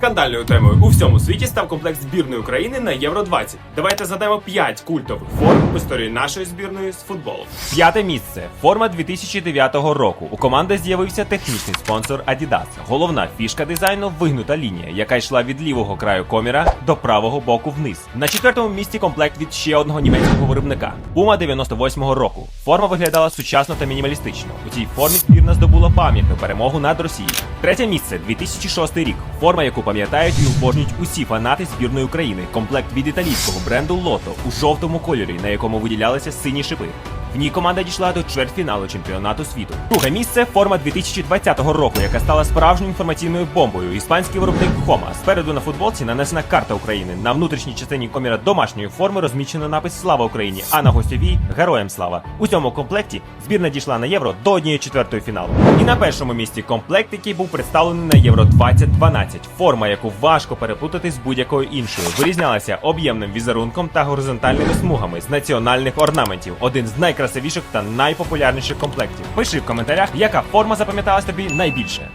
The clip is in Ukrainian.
Скандальною темою у всьому світі став комплект збірної України на Євро 20. Давайте задамо 5 культових форм в історії нашої збірної з футболу. П'яте місце. Форма 2009 року. У команди з'явився технічний спонсор Adidas. Головна фішка дизайну вигнута лінія, яка йшла від лівого краю коміра до правого боку вниз. На четвертому місці комплект від ще одного німецького виробника Puma 98-го року. Форма виглядала сучасно та мінімалістично. У цій формі збірна здобула пам'ятну перемогу над Росією. Третє місце 2006 рік. Форма, яку пам'ятають і обожнюють усі фанати збірної України. Комплект від італійського бренду Лото у жовтому кольорі, на якому виділялися сині шипи. В ній команда дійшла до чвертьфіналу чемпіонату світу. Друге місце форма 2020 року, яка стала справжньою інформаційною бомбою. Іспанський виробник Хома. Спереду на футболці нанесена карта України. На внутрішній частині коміра домашньої форми розміщено напис Слава Україні, а на гостьовій Героям слава. У цьому комплекті збірна дійшла на євро до однієї четвертої фіналу. І на першому місці комплект, який був представлений на євро 2012. Форма, яку важко переплутати з будь-якою іншою, вирізнялася об'ємним візерунком та горизонтальними смугами з національних орнаментів. Один з найкрасивіших та найпопулярніших комплектів. Пиши в коментарях, яка форма запам'яталась тобі найбільше.